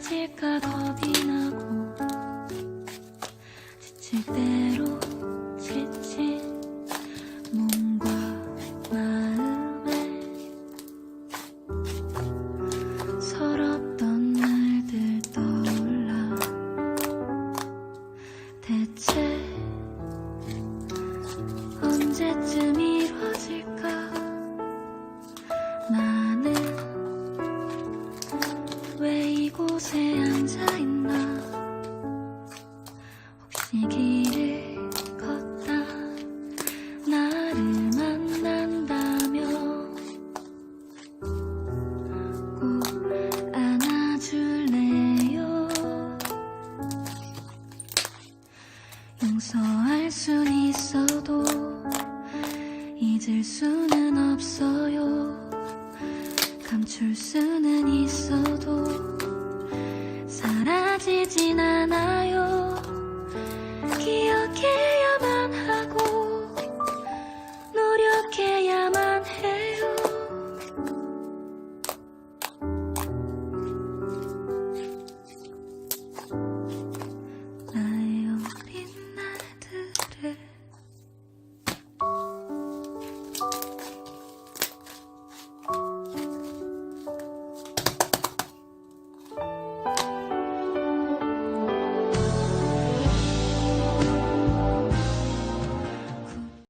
빠질까 겁이 나고. 이곳에 앉아있나? 혹시 길을 걷다 나를 만난다면 꼭 안아줄래요? 용서할 순 있어도 잊을 수는 없어요. 감출 수는 있어도